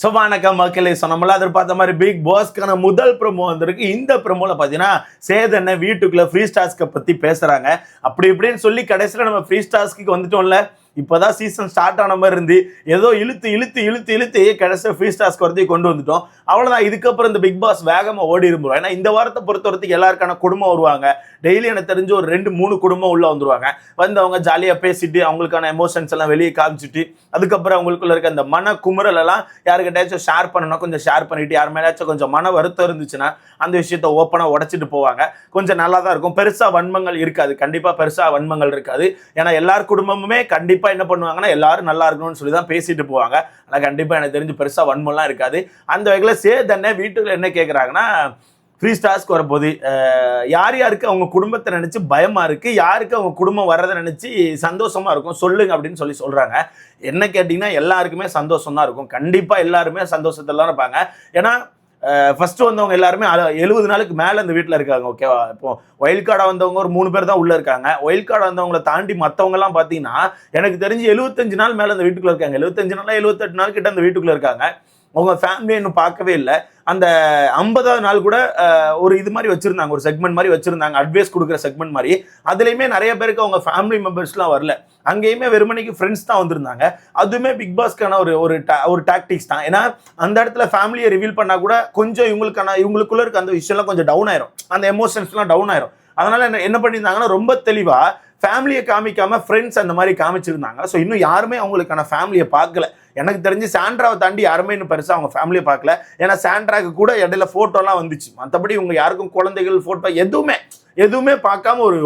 So வணக்கம் மக்களே. So நம்மள எதிர்பார்த்த மாதிரி பிக் பாஸ்க்கான முதல் ப்ரொமோ வந்திருக்கு. இந்த ப்ரொமோவில் பார்த்தீங்கன்னா சேதனை வீட்டுக்குள்ளே ஃப்ரீ ஸ்டாஸ்க்கை பற்றி பேசுகிறாங்க அப்படி இப்படின்னு சொல்லி கடைசியில் நம்ம ஃப்ரீ ஸ்டாஸ்க்கு வந்துட்டோம்ல. இப்போதான் சீசன் ஸ்டார்ட் ஆன மாதிரி இருந்து ஏதோ இழுத்து இழுத்து இழுத்து இழுத்து கடைசியில் ஃப்ரீ ஸ்டார்ஸ் வரதையும் கொண்டு வந்துட்டோம். அவ்வளோதான் இதுக்கப்புறம் இந்த பிக் பாஸ் வேகமாக ஓடி இருப்போம் ஏன்னா இந்த வாரத்தை பொறுத்த வரைக்கும் எல்லாருக்கான குடும்பம் வருவாங்க. டெய்லி எனக்கு தெரிஞ்சு ஒரு ரெண்டு மூணு குடும்பம் உள்ளே வந்துருவாங்க. வந்து அவங்க ஜாலியாக பேசிட்டு அவங்களுக்கான எமோஷன்ஸ் எல்லாம் வெளியே காமிச்சிட்டு அதுக்கப்புறம் அவங்களுக்குள்ள இருக்க அந்த மன குமுறல் எல்லாம் யாருக்கிட்டாச்சும் ஷேர் பண்ணணும் கொஞ்சம் ஷேர் பண்ணிட்டு யார் மேலேயாச்சும் கொஞ்சம் மன வருத்தம் இருந்துச்சுன்னா அந்த விஷயத்த ஓப்பனாக உடச்சிட்டு போவாங்க. கொஞ்சம் நல்லா தான் இருக்கும். பெருசாக வன்மங்கள் இருக்காது. கண்டிப்பாக பெருசாக வன்மங்கள் இருக்காது. ஏன்னா எல்லார் குடும்பமுமே கண்டிப்பாக என்ன பண்ணுவாங்கன்னா எல்லாரும் நல்லா இருக்கணும்னு சொல்லி தான் பேசிட்டு போவாங்க. ஆனால் கண்டிப்பாக எனக்கு தெரிஞ்சு பெருசாக வன்மம்லாம் இருக்காது. அந்த வகையில் சேதனை வீட்டுக்கு என்ன கேட்குறாங்கன்னா ஃப்ரீ ஸ்டார்ஸ்க்கு வரப்போகுது. யார் யாருக்கு அவங்க குடும்பத்தை நினச்சி பயமாக இருக்குது யாருக்கு அவங்க குடும்பம் வர்றதை நினச்சி சந்தோஷமாக இருக்கும்? சொல்லுங்க அப்படின்னு சொல்லி சொல்கிறாங்க என்ன கேட்டிங்கன்னா எல்லாருக்குமே சந்தோஷம் தான் இருக்கும். கண்டிப்பாக எல்லாருமே சந்தோஷத்தில் தான் இருப்பாங்க. ஏன்னா ஃபர்ஸ்ட் வந்தவங்க எல்லாருமே எழுபது நாளுக்கு மேலே அந்த வீட்டில் இருக்காங்க ஓகேவா இப்போ ஒயில் கார்டாக வந்தவங்க ஒரு மூணு பேர் தான் உள்ளே இருக்காங்க. ஒயில் கார்டு வந்தவங்களை தாண்டி மற்றவங்கலாம் பார்த்தீங்கன்னா எனக்கு தெரிஞ்சு எழுபத்தஞ்சு நாள் மேலே அந்த வீட்டுக்குள்ளே இருக்காங்க. எழுபத்தஞ்சு நாள் எழுபத்தெட்டு நாள் கிட்ட அந்த வீட்டுக்குள்ளே இருக்காங்க. அவங்க ஃபேமிலி இன்னும் பார்க்கவே இல்லை. அந்த ஐம்பதாவது நாள் கூட ஒரு இது மாதிரி வச்சுருந்தாங்க. ஒரு செக்மெண்ட் மாதிரி வச்சுருந்தாங்க. அட்வைஸ் கொடுக்குற செக்மெண்ட் மாதிரி. அதுலேயுமே நிறைய பேருக்கு அவங்க ஃபேமிலி மெம்பர்ஸ்லாம் வரல. அங்கேயுமே வெறுமனைக்கு ஃப்ரெண்ட்ஸ் தான் வந்திருந்தாங்க. அதுவுமே பிக் பாஸ்க்கான ஒரு ஒரு ஒரு டாக்டிக்ஸ் தான். ஏன்னா அந்த இடத்துல ஃபேமிலியை ரிவீல் பண்ணால் கூட கொஞ்சம் இவங்களுக்கான இவங்களுக்குள்ள இருக்க அந்த விஷயம்லாம் கொஞ்சம் டவுன் ஆயிரும். அந்த எமோஷன்ஸ்லாம் டவுன் ஆயிரும். அதனால என்ன என்ன பண்ணியிருந்தாங்கன்னா ரொம்ப தெளிவாக ஃபேமிலியை காமிக்காம ஃப்ரெண்ட்ஸ் அந்த மாதிரி காமிச்சிருந்தாங்க. ஸோ இன்னும் யாருமே அவங்களுக்கான ஃபேமிலியை பார்க்கல. எனக்கு தெரிஞ்சு சாண்ட்ராவை தாண்டி யாருமே இன்னும் பெருசாக அவங்க ஃபேமிலியை பார்க்கல. ஏன்னா சாண்ட்ராக்கு கூட இடையில ஃபோட்டோலாம் வந்துச்சு. மற்றபடி இவங்க யாருக்கும் குழந்தைகள் ஃபோட்டோ எதுவுமே எதுவுமே பார்க்காம ஒரு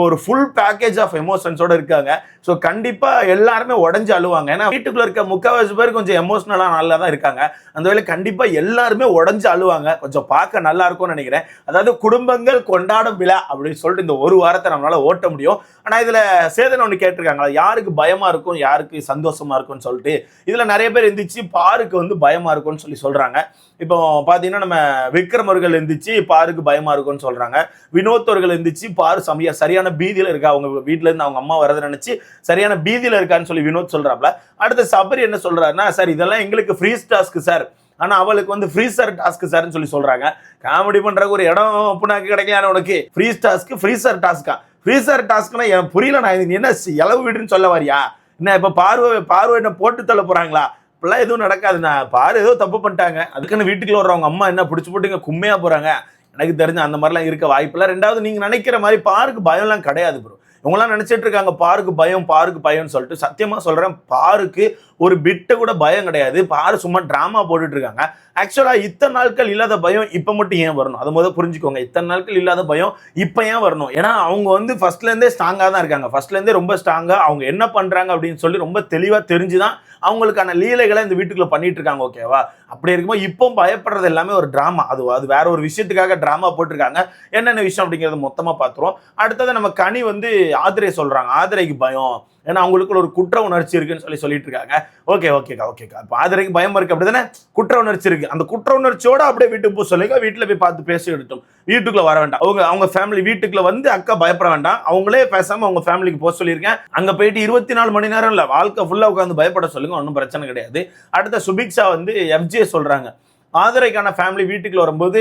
ஒரு ஃபுல் பேக்கேஜ் ஆஃப் எமோஷன்ஸோட இருக்காங்க. ஸோ கண்டிப்பாக எல்லாருமே உடஞ்சி அழுவாங்க. ஏன்னா வீட்டுக்குள்ளே இருக்க முக்கால்வாசி பேர் கொஞ்சம் எமோஷ்னலாக நல்லா தான் இருக்காங்க. அந்த வேலை கண்டிப்பாக எல்லாருமே உடஞ்சு அழுவாங்க. கொஞ்சம் பார்க்க நல்லா இருக்கும்னு நினைக்கிறேன். அதாவது குடும்பங்கள் கொண்டாடும் விழா அப்படின்னு சொல்லிட்டு இந்த ஒரு வாரத்தை நம்மளால் ஓட்ட முடியும். ஆனால் இதில் சேதனை ஒன்று கேட்டிருக்காங்களா யாருக்கு பயமாக இருக்கும் யாருக்கு சந்தோஷமா இருக்கும்னு சொல்லிட்டு. இது இதில் நிறைய பேர் எந்திரிச்சு பாருக்கு வந்து பயமாக இருக்கும்னு சொல்லி சொல்கிறாங்க இப்போ பார்த்தீங்கன்னா நம்ம விக்ரம் அவர்கள் எந்திரிச்சு பாருக்கு பயமாக இருக்கும்னு சொல்கிறாங்க வினோத் அவர்கள் எந்திரிச்சு பாரு சமையா சரியான பீதியில் இருக்கா? அவங்க வீட்டிலேருந்து அவங்க அம்மா வரதை நினச்சி சரியான பீதியில் இருக்கான்னு சொல்லி வினோத் சொல்கிறாப்ல அடுத்து சபரி என்ன சொல்கிறாருன்னா சார் இதெல்லாம் எங்களுக்கு ஃப்ரீ டாஸ்க்கு சார். ஆனா அவளுக்கு வந்து ஃப்ரீசர் டாஸ்க் சார்னு சொல்லி சொல்றாங்க. காமெடி பண்றதுக்கு ஒரு இடம் புண்ணாக்கு கிடைக்கல உனக்கு. ஃப்ரீ டாஸ்க் ஃப்ரீசர் டாஸ்க்கா ஃப்ரீசர் டாஸ்க்னா எனக்கு புரியல நான் இது என்ன இளவு வீடுன்னு சொல்ல வரியா? என்ன இப்போ பார்வை பார்வை என்ன போட்டு தள்ள போகிறாங்களா இப்பெல்லாம் எதுவும் நடக்காதுண்ணா பாரு ஏதோ தப்பு பண்ணிட்டாங்க. அதுக்குன்னு வீட்டுக்குள்ள வர்றவங்க அம்மா என்ன பிடிச்சி போட்டு கும்மையாக போகிறாங்க எனக்கு தெரிஞ்ச அந்த மாதிரிலாம் இருக்க வாய்ப்பில்லை ரெண்டாவது நீங்கள் நினைக்கிற மாதிரி பாருக்கு பயம்லாம் கிடையாது ப்ரோ இவங்களாம் நினச்சிட்டு இருக்காங்க பாருக்கு பயம் பாருக்கு பயம்னு சொல்லிட்டு சத்தியமாக சொல்கிறேன் பாருக்கு ஒரு பிட்டை கூட பயம் கிடையாது. பாரு சும்மா ட்ராமா போட்டுட்டு இருக்காங்க ஆக்சுவலாக இத்தனை நாட்கள் இல்லாத பயம் இப்போ மட்டும் ஏன் வரணும்? அது முதல் புரிஞ்சுக்கோங்க. இத்தனை நாட்கள் இல்லாத பயம் இப்போ ஏன் வரணும்? ஏன்னா அவங்க வந்து ஃபர்ஸ்ட்லேருந்தே ஸ்ட்ராங்காக தான் இருக்காங்க. ஃபர்ஸ்ட்லேருந்தே ரொம்ப ஸ்ட்ராங்காக அவங்க என்ன பண்ணுறாங்க அப்படின்னு சொல்லி ரொம்ப தெளிவாக தெரிஞ்சு தான் அவங்களுக்கான லீலைகளை இந்த வீட்டுக்குள்ளே பண்ணிட்டு இருக்காங்க ஓகேவா அப்படி இருக்கும்போது இப்போ பயப்படுறது எல்லாமே ஒரு ட்ராமா அது அது வேற ஒரு விஷயத்துக்காக ட்ராமா போட்டிருக்காங்க. என்னென்ன விஷயம் அப்படிங்கிறது மொத்தமாக பார்த்துருவோம். அடுத்தது நம்ம கனி வந்து ஆதிரை சொல்கிறாங்க ஆதிரைக்கு பயம். ஏன்னா அவங்களுக்குள்ள ஒரு குற்ற உணர்ச்சி இருக்குன்னு சொல்லி சொல்லிட்டு இருக்காங்க ஓகே ஓகேக்கா ஓகேக்கா இப்போ ஆதிரைக்கு பயம் இருக்கு அப்படிதானே? குற்ற உணர்ச்சி இருக்கு. அந்த குற்ற உணர்ச்சியோட அப்படியே வீட்டுக்கு போக சொல்லுங்க வீட்டில் போய் பார்த்து பேசி எடுத்தோம். வீட்டுக்குள்ள வர வேண்டாம். அவங்க அவங்க ஃபேமிலி வீட்டுக்குள்ள வந்து அக்கா பயப்பட வேண்டாம். அவங்களே பேசாம அவங்க ஃபேமிலிக்கு போக சொல்லியிருக்கேன். அங்க போயிட்டு இருபத்தி நாலு மணி நேரம் இல்லை வாழ்க்கை ஃபுல்லா உட்காந்து பயப்பட சொல்லுங்க ஒன்றும் பிரச்சனை கிடையாது. அடுத்த சுபிக்ஷா வந்து எஃப்ஜிஏ சொல்றாங்க. ஆதரைக்கான ஃபேமிலி வீட்டுக்குள்ள வரும்போது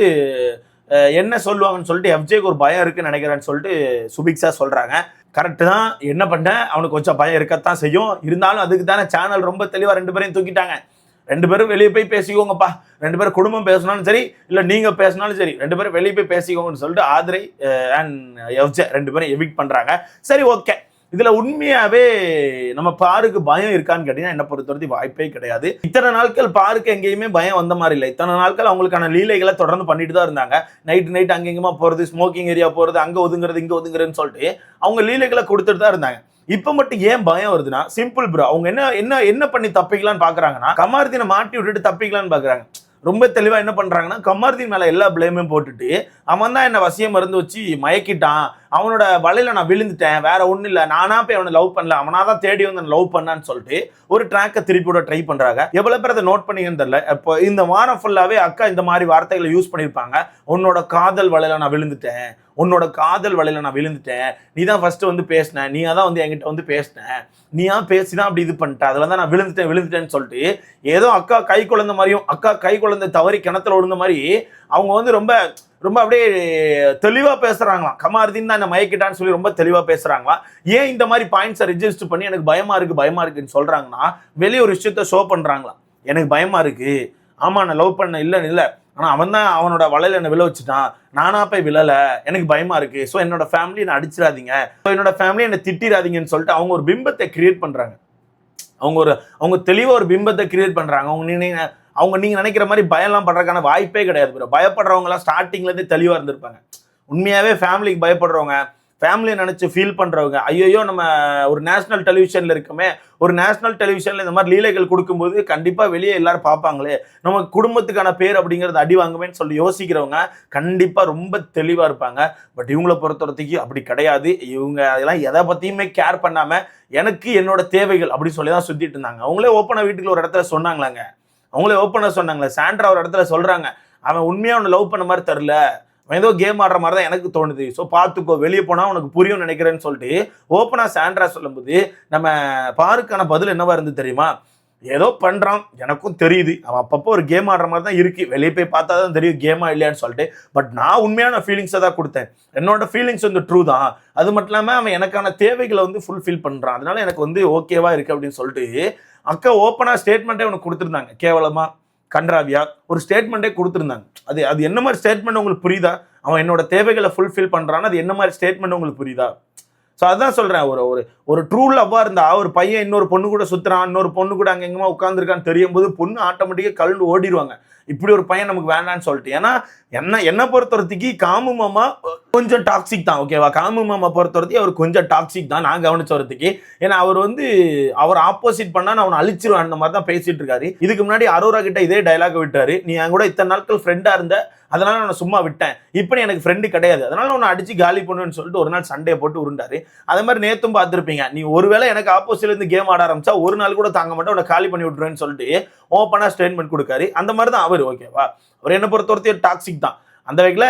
என்ன சொல்லுவாங்கன்னு சொல்லிட்டு எஃப்ஜேக்கு ஒரு பயம் இருக்குன்னு நினைக்கிறேன்னு சொல்லிட்டு சுபிக்ஸா சொல்றாங்க. கரெக்டு தான். என்ன பண்ணேன் அவனுக்கு கொஞ்சம் பயம் இருக்கத்தான் செய்யும். இருந்தாலும் அதுக்கு தானே சேனல் ரொம்ப தெளிவாக ரெண்டு பேரையும் தூக்கிட்டாங்க. ரெண்டு பேரும் வெளியே போய் பேசிக்கோங்கப்பா. ரெண்டு பேரும் குடும்பம் பேசினாலும் சரி இல்லை நீங்கள் பேசினாலும் சரி ரெண்டு பேரும் வெளியே போய் பேசிக்கோங்கன்னு சொல்லிட்டு ஆதிரை அண்ட் எஃப்ஜே ரெண்டு பேரும் எவிக்ட் பண்ணுறாங்க சரி ஓகே இதுல உண்மையாவே நம்ம பாருக்கு பயம் இருக்கான்னு கேட்டீங்கன்னா என்ன பொறுத்தவரைக்கும் வாய்ப்பே கிடையாது. இத்தனை நாட்கள் பாருக்கு எங்கேயுமே பயம் வந்த மாதிரி இல்லை. இத்தனை நாட்கள் அவங்களுக்கான லீலைகளை தொடர்ந்து பண்ணிட்டு தான் இருந்தாங்க. நைட் நைட் அங்கெங்கமா போறது ஸ்மோக்கிங் ஏரியா போறது அங்க ஒதுங்குறது இங்க ஒதுங்குறதுன்னு சொல்லிட்டு அவங்க லீலைகளை கொடுத்துட்டு தான் இருந்தாங்க. இப்ப மட்டும் ஏன் பயம் வருதுன்னா சிம்பிள் ப்ரோ அவங்க என்ன என்ன என்ன பண்ணி தப்பிக்கலாம்னு பாக்குறாங்கன்னா கமார்த்தினை மாட்டி விட்டுட்டு தப்பிக்கலாம்னு பாக்குறாங்க. ரொம்ப தெளிவா என்ன பண்றாங்கன்னா கமார்தீன் மேல எல்லா பிளேமையும் போட்டுட்டு அவன் தான் என்ன வசியம் மருந்து வச்சு மயக்கிட்டான். அவனோட வலையில நான் விழுந்துட்டேன் வேற ஒன்றும் இல்லை. நானா போய் அவனை லவ் பண்ணல. அவனா தான் தேடி வந்து லவ் பண்ணான்னு சொல்லிட்டு ஒரு ட்ராக்கை திருப்பி விட ட்ரை பண்ணுறாங்க எவ்வளோ பேர் அதை நோட் பண்ணிங்கன்னு தெரியல. இப்போ இந்த வாரம் ஃபுல்லாகவே அக்கா இந்த மாதிரி வார்த்தைகளை யூஸ் பண்ணியிருப்பாங்க உன்னோட காதல் வலையில் நான் விழுந்துட்டேன். உன்னோட காதல் வலையில நான் விழுந்துட்டேன். நீ தான் ஃபஸ்ட்டு வந்து பேசினேன் நீ தான் வந்து என்கிட்ட வந்து பேசினேன் நீயா பேசி தான் அப்படி இது பண்ணிட்ட? அதுல தான் நான் விழுந்துட்டேன் விழுந்துட்டேன்னு சொல்லிட்டு ஏதோ அக்கா கை குழந்த மாதிரியும் அக்கா கை குழந்தை தவறி கிணத்துல விழுந்த மாதிரி அவங்க வந்து ரொம்ப ரொம்ப அப்படியே தெளிவாக பேசுகிறாங்களாம் கமாருதின் தான் என்ன மயக்கிட்டான்னு சொல்லி ரொம்ப தெளிவாக பேசுகிறாங்களாம் ஏன் இந்த மாதிரி பாயிண்ட்ஸை ரிஜிஸ்டர் பண்ணி எனக்கு பயமாக இருக்குது பயமாக இருக்குன்னு சொல்கிறாங்கன்னா வெளியே ஒரு விஷயத்த ஷோ பண்ணுறாங்களாம் எனக்கு பயமாக இருக்கு. ஆமாம் நான் லவ் பண்ண இல்லைன்னு இல்லை. ஆனால் அவன் தான் அவனோட வலையில் என்னை விழ வச்சுட்டான் நானா போய் விழலை. எனக்கு பயமாக இருக்குது ஸோ என்னோட ஃபேமிலி நான் அடிச்சிடாதீங்க. ஸோ என்னோட ஃபேமிலி என்னை திட்டிடாதீங்கன்னு சொல்லிட்டு அவங்க ஒரு பிம்பத்தை கிரியேட் பண்ணுறாங்க அவங்க ஒரு அவங்க தெளிவாக ஒரு பிம்பத்தை கிரியேட் பண்ணுறாங்க அவங்க அவங்க நீங்கள் நினைக்கிற மாதிரி பயம்லாம் படுறதுக்கான வாய்ப்பே கிடையாது ப்ரோ பயப்படுறவங்கலாம் ஸ்டார்டிங்லேருந்து தெளிவாக இருந்திருப்பாங்க. உண்மையாகவே ஃபேமிலிக்கு பயப்படுறவங்க ஃபேமிலியை நினச்சி ஃபீல் பண்ணுறவங்க ஐயோ நம்ம ஒரு நேஷ்னல் டெலிவிஷனில் இருக்கோமே ஒரு நேஷ்னல் டெலிவிஷனில் இந்த மாதிரி லீலைகள் கொடுக்கும்போது கண்டிப்பாக வெளியே எல்லாரும் பார்ப்பாங்களே நம்ம குடும்பத்துக்கான பேர் அப்படிங்கிறது அடி வாங்குவேன்னு சொல்லி யோசிக்கிறவங்க கண்டிப்பாக ரொம்ப தெளிவாக இருப்பாங்க. பட் இவங்களை பொறுத்தவரத்துக்கு அப்படி கிடையாது. இவங்க அதெல்லாம் எதை பற்றியுமே கேர் பண்ணாமல் எனக்கு என்னோட தேவைகள் அப்படின்னு சொல்லி தான் சுற்றிட்டு இருந்தாங்க. அவங்களே ஓப்பனாக வீட்டுக்குள்ள ஒரு இடத்துல சொன்னாங்களாங்க. அவங்களே ஓப்பனா சொன்னாங்களே. சாண்ட்ரா ஒரு இடத்துல சொல்கிறாங்க அவன் உண்மையாக அவனை லவ் பண்ண மாதிரி தெரில அவன் ஏதோ கேம் ஆடுற மாதிரி தான் எனக்கு தோணுது. ஸோ பார்த்துக்கோ வெளியே போனால் உனக்கு புரியும் நினைக்கிறேன்னு சொல்லிட்டு ஓப்பனாக சாண்ட்ரா சொல்லும்போது நம்ம பாருக்கான பதில் என்னவா இருந்து தெரியுமா? ஏதோ பண்ணுறான் எனக்கும் தெரியுது. அவன் அப்பப்போ ஒரு கேம் ஆடுற மாதிரி தான் இருக்குது வெளியே போய் பார்த்தா தான் தெரியும் கேமா இல்லையான்னு சொல்லிட்டு. பட் நான் உண்மையான ஃபீலிங்ஸை தான் கொடுத்தேன். என்னோட ஃபீலிங்ஸ் வந்து ட்ரூ தான். அது மட்டும் இல்லாமல் அவன் எனக்கான தேவைகளை வந்து ஃபுல்ஃபில் பண்ணுறான் அதனால எனக்கு வந்து ஓகேவா இருக்கு அப்படின்னு சொல்லிட்டு அக்கா ஓப்பனாக ஸ்டேட்மெண்ட்டே உனக்கு கொடுத்துருந்தாங்க. கேவலமா கன்றாவியா ஒரு ஸ்டேட்மெண்ட்டே கொடுத்துருந்தாங்க. அது அது என்ன மாதிரி ஸ்டேட்மெண்ட் உங்களுக்கு புரியுதா? அவன் என்னோட தேவைகளை ஃபுல்ஃபில் பண்ணுறான்னு அது என்ன மாதிரி ஸ்டேட்மெண்ட் உங்களுக்கு புரியுதா? ஸோ அதான் சொல்கிறேன் ஒரு ஒரு ஒரு ட்ரூ லவ்வாக இருந்தா ஒரு பையன் இன்னொரு பொண்ணு கூட சுற்றுறான் இன்னொரு பொண்ணு கூட அங்கே எங்கேயுமா உட்காந்துருக்கான்னு தெரியும் போது பொண்ணு ஆட்டோமேட்டிக்காக கலந்து ஓடிடுவாங்க இப்படி ஒரு பையன் நமக்கு வேண்டான்னு சொல்லிட்டு. ஏன்னா என்ன என்னை பொறுத்தவரத்துக்கு காமு மாமா கொஞ்சம் டாக்ஸிக் தான் ஓகேவா காமு மாமா பொறுத்தவரத்துக்கு அவர் கொஞ்சம் டாக்ஸிக் தான் நான் கவனிச்ச வரத்துக்கு ஏன்னா அவர் வந்து அவர் ஆப்போசிட் பண்ணா நான் அவனை அழிச்சிருவேன் அந்த மாதிரி தான் பேசிட்டு இருக்காரு. இதுக்கு முன்னாடி அரோரா கிட்ட இதே டைலாக் விட்டாரு நீ என் கூட இத்தனை நாட்கள் ஃப்ரெண்டா இருந்த அதனால நான் சும்மா விட்டேன். இப்போ எனக்கு ஃப்ரெண்டு கிடையாது. அதனால உன்னை அடிச்சு காலி பண்ணுவேன்னு சொல்லிட்டு ஒரு நாள் சண்டையை போட்டு உருண்டாரு. அதே மாதிரி நேத்தும் பார்த்துருப்பீங்க நீ ஒருவேளை எனக்கு ஆப்போசிட்ல இருந்து கேம் ஆட ஆரம்பிச்சா ஒரு நாள் கூட தாங்க மாட்டேன் உன்னை காலி பண்ணி விட்டுருவேன்னு சொல்லிட்டு ஓப்பனாக ஸ்டேட்மெண்ட் கொடுக்காரு. அந்த மாதிரி தான் அவர் ஓகேவா அவர் என்ன பொறுத்தவரைக்கும் டாக்ஸிக் தான். அந்த வகையில்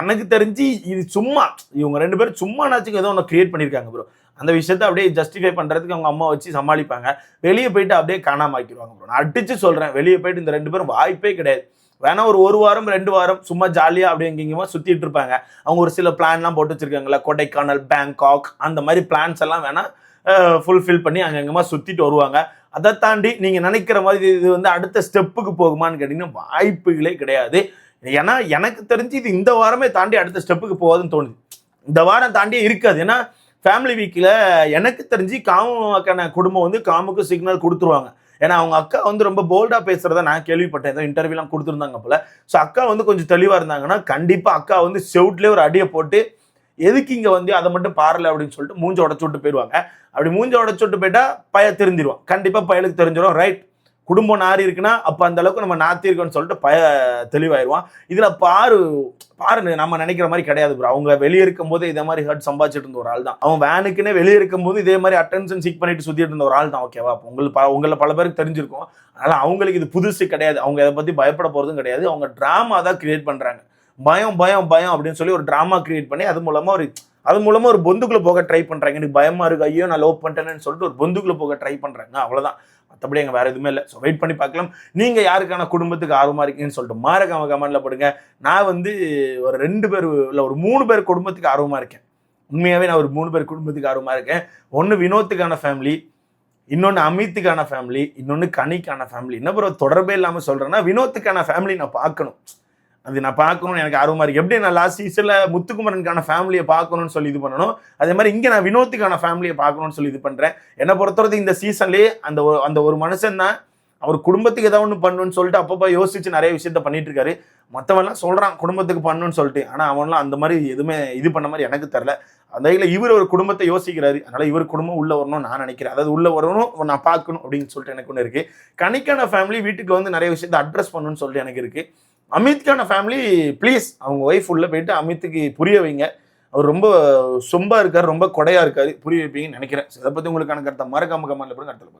எனக்கு தெரிஞ்சு இது சும்மா இவங்க ரெண்டு பேரும் சும்மா நாச்சுக்கு ஏதோ ஒன்று கிரியேட் பண்ணியிருக்காங்க ப்ரோ அந்த விஷயத்த அப்படியே ஜஸ்டிஃபை பண்ணுறதுக்கு அவங்க அம்மா வச்சு சமாளிப்பாங்க. வெளியே போயிட்டு அப்படியே காணாமாக்கிடுவாங்க ப்ரோ நான் அடிச்சு சொல்கிறேன் வெளியே போயிட்டு இந்த ரெண்டு பேரும் வாய்ப்பே கிடையாது. வேணா ஒரு ஒரு வாரம் ரெண்டு வாரம் சும்மா ஜாலியாக அப்படி எங்கெங்கேயுமா சுற்றிட்டு இருப்பாங்க. அவங்க ஒரு சில பிளான்லாம் போட்டு வச்சிருக்காங்களா கொடைக்கானல் பேங்காக் அந்த மாதிரி பிளான்ஸ் எல்லாம் வேணால் ஃபுல்ஃபில் பண்ணி அங்கங்கமா சுற்றிட்டு வருவாங்க. அதை தாண்டி நீங்கள் நினைக்கிற மாதிரி இது வந்து அடுத்த ஸ்டெப்புக்கு போகுமான்னு கேட்டிங்கன்னா வாய்ப்புகளே கிடையாது. ஏன்னா எனக்கு தெரிஞ்சு இது இந்த வாரமே தாண்டி அடுத்த ஸ்டெப்புக்கு போகாதுன்னு தோணுது. இந்த வாரம் தாண்டி இருக்காது. ஏன்னா ஃபேமிலி வீக்கில் எனக்கு தெரிஞ்சு காமுக்கான குடும்பம் வந்து காமுக்கு சிக்னல் கொடுத்துருவாங்க. ஏன்னா அவங்க அக்கா வந்து ரொம்ப போல்டாக பேசுகிறத நான் கேள்விப்பட்டேன். ஏதோ இன்டர்வியூலாம் கொடுத்துருந்தாங்க போல். ஸோ அக்கா வந்து கொஞ்சம் தெளிவாக இருந்தாங்கன்னா கண்டிப்பாக அக்கா வந்து செவுட்லேயே ஒரு அடியை போட்டு எதுக்கு இங்கே வந்து அதை மட்டும் பாரல அப்படின்னு சொல்லிட்டு மூஞ்ச உடச்சு விட்டு போயிடுவாங்க. அப்படி மூஞ்ச உடச்சு விட்டு போயிட்டா பய தெரிஞ்சிருவான் கண்டிப்பாக பயலுக்கு தெரிஞ்சிடும் ரைட் குடும்பம் நாரி இருக்குன்னா அப்போ அந்த அளவுக்கு நம்ம நாத்திருக்கோம்னு சொல்லிட்டு பய தெளிவாயிருவான். இதில் பாரு பாரு நம்ம நினைக்கிற மாதிரி கிடையாது ப்ரோ அவங்க வெளியே இருக்கும் போது இதே மாதிரி ஹர்ட் சம்பாதிச்சிட்டு இருந்த ஒரு ஆள் தான். அவன் வேனுக்குன்னே வெளியே இருக்கும் போது இதே மாதிரி அட்டென்ஷன் சீக் பண்ணிட்டு சுற்றிட்டு இருந்த ஒரு ஆள் தான். ஓகேவா அப்போ உங்களுக்கு ப உங்களை பல பேருக்கு தெரிஞ்சிருக்கும். அதனால் அவங்களுக்கு இது புதுசு கிடையாது. அவங்க இதை பற்றி பயப்பட போகிறதும் கிடையாது. அவங்க ட்ராமா தான் கிரியேட் பண்ணுறாங்க பயம் பயம் பயம் அப்படின்னு சொல்லி ஒரு ட்ராமா கிரியேட் பண்ணி அது மூலமா ஒரு அது மூலமா ஒரு பொந்துக்குள்ள போக ட்ரை பண்றாங்க. எனக்கு பயமா இருக்கு. ஐயோ நான் லவ் பண்ணிட்டேன்னு சொல்லிட்டு ஒரு பொந்துக்குள்ள போக ட்ரை பண்றாங்க. அவ்வளவுதான். மற்றபடி அங்கே வேற எதுவுமே இல்லை. ஸோ வெயிட் பண்ணி பார்க்கலாம். நீங்க யாருக்கான குடும்பத்துக்கு ஆர்வமா இருக்கீங்கன்னு சொல்லிட்டு மாறக்காம கமெண்ட்ல போடுங்க. நான் வந்து ஒரு ரெண்டு பேர் இல்லை ஒரு மூணு பேர் குடும்பத்துக்கு ஆர்வமா இருக்கேன். உண்மையாவே நான் ஒரு மூணு பேர் குடும்பத்துக்கு ஆர்வமா இருக்கேன். ஒன்று வினோத்துக்கான ஃபேமிலி இன்னொன்று அமித்துக்கான ஃபேமிலி இன்னொன்று கனிக்கான ஃபேமிலி என்ன பிறகு தொடர்பே இல்லாமல் சொல்கிறேன்னா வினோத்துக்கான ஃபேமிலி நான் பார்க்கணும். அது நான் பார்க்கணும்னு எனக்கு ஆர்வமாக இருக்குது எப்படி நான் லாஸ்ட் சீசனில் முத்துக்குமரனுக்கான ஃபேமிலியை பார்க்கணும்னு சொல்லி இது பண்ணணும்? அதே மாதிரி இங்கே நான் வினோத்துக்கான ஃபேமிலியை பார்க்கணும்னு சொல்லி இது பண்ணுறேன் என்னை பொறுத்தவரைக்கும் இந்த சீசன்லேயே அந்த ஒரு அந்த ஒரு மனுஷன் தான். அவர் குடும்பத்துக்கு ஏதாவது ஒன்று பண்ணுன்னு சொல்லிட்டு அப்பப்போ யோசிச்சு நிறைய விஷயத்த பண்ணிட்டு இருக்காரு. மற்றவன்லாம் சொல்கிறான் குடும்பத்துக்கு பண்ணுன்னு சொல்லிட்டு. ஆனால் அவன்லாம் அந்த மாதிரி எதுவுமே இது பண்ண மாதிரி எனக்கு தெரில அந்த வகையில் இவர் ஒரு குடும்பத்தை யோசிக்கிறாரு. அதனால் இவர் குடும்பம் உள்ளே வரணும்னு நான் நினைக்கிறேன். அதாவது உள்ளே வரணும் நான் பார்க்கணும் அப்படின்னு சொல்லிட்டு எனக்கு ஒன்று இருக்குது கணிக்கான ஃபேமிலி வீட்டுக்கு வந்து நிறைய விஷயத்த அட்ரஸ் பண்ணணும்னு சொல்லிட்டு எனக்கு இருக்குது அமித்கான ஃபேமிலி ப்ளீஸ் அவங்க ஒய்ஃப் உள்ளே போயிட்டு அமித்துக்கு புரிய வைங்க. அவர் ரொம்ப சொம்பாக இருக்கார் ரொம்ப கொடையா இருக்கார். புரிய வைப்பீங்கன்னு நினைக்கிறேன். இதை பத்தி உங்களுக்கான கருத்தை மறக்காம கமெண்ட்ல போடுங்க. அடுத்த